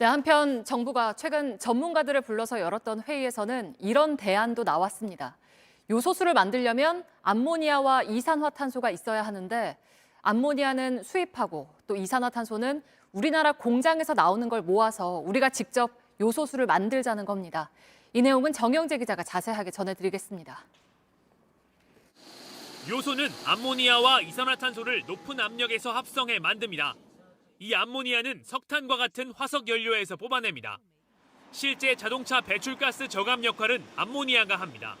네, 한편 정부가 최근 전문가들을 불러서 열었던 회의에서는 이런 대안도 나왔습니다. 요소수를 만들려면 암모니아와 이산화탄소가 있어야 하는데 암모니아는 수입하고 또 이산화탄소는 우리나라 공장에서 나오는 걸 모아서 우리가 직접 요소수를 만들자는 겁니다. 이 내용은 정영재 기자가 자세하게 전해드리겠습니다. 요소는 암모니아와 이산화탄소를 높은 압력에서 합성해 만듭니다. 이 암모니아는 석탄과 같은 화석 연료에서 뽑아냅니다. 실제 자동차 배출가스 저감 역할은 암모니아가 합니다.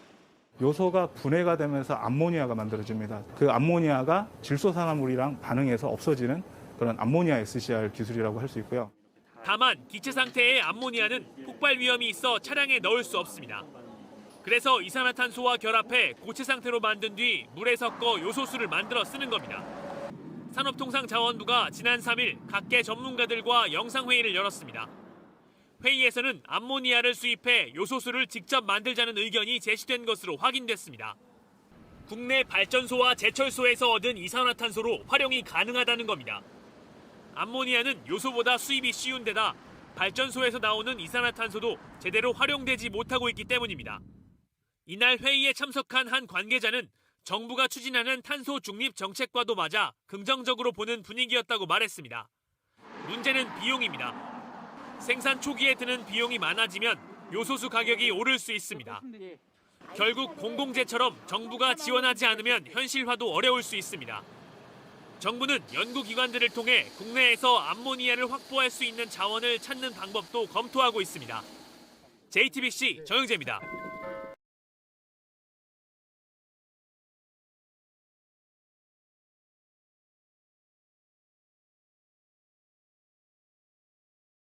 요소가 분해가 되면서 암모니아가 만들어집니다. 그 암모니아가 질소산화물이랑 반응해서 없어지는 그런 암모니아 SCR 기술이라고 할 수 있고요. 다만 기체 상태의 암모니아는 폭발 위험이 있어 차량에 넣을 수 없습니다. 그래서 이산화탄소와 결합해 고체 상태로 만든 뒤 물에 섞어 요소수를 만들어 쓰는 겁니다. 산업통상자원부가 지난 3일 각계 전문가들과 영상회의를 열었습니다. 회의에서는 암모니아를 수입해 요소수를 직접 만들자는 의견이 제시된 것으로 확인됐습니다. 국내 발전소와 제철소에서 얻은 이산화탄소로 활용이 가능하다는 겁니다. 암모니아는 요소보다 수입이 쉬운 데다 발전소에서 나오는 이산화탄소도 제대로 활용되지 못하고 있기 때문입니다. 이날 회의에 참석한 한 관계자는 정부가 추진하는 탄소 중립 정책과도 맞아 긍정적으로 보는 분위기였다고 말했습니다. 문제는 비용입니다. 생산 초기에 드는 비용이 많아지면 요소수 가격이 오를 수 있습니다. 결국 공공재처럼 정부가 지원하지 않으면 현실화도 어려울 수 있습니다. 정부는 연구기관들을 통해 국내에서 암모니아를 확보할 수 있는 자원을 찾는 방법도 검토하고 있습니다. JTBC 정영재입니다.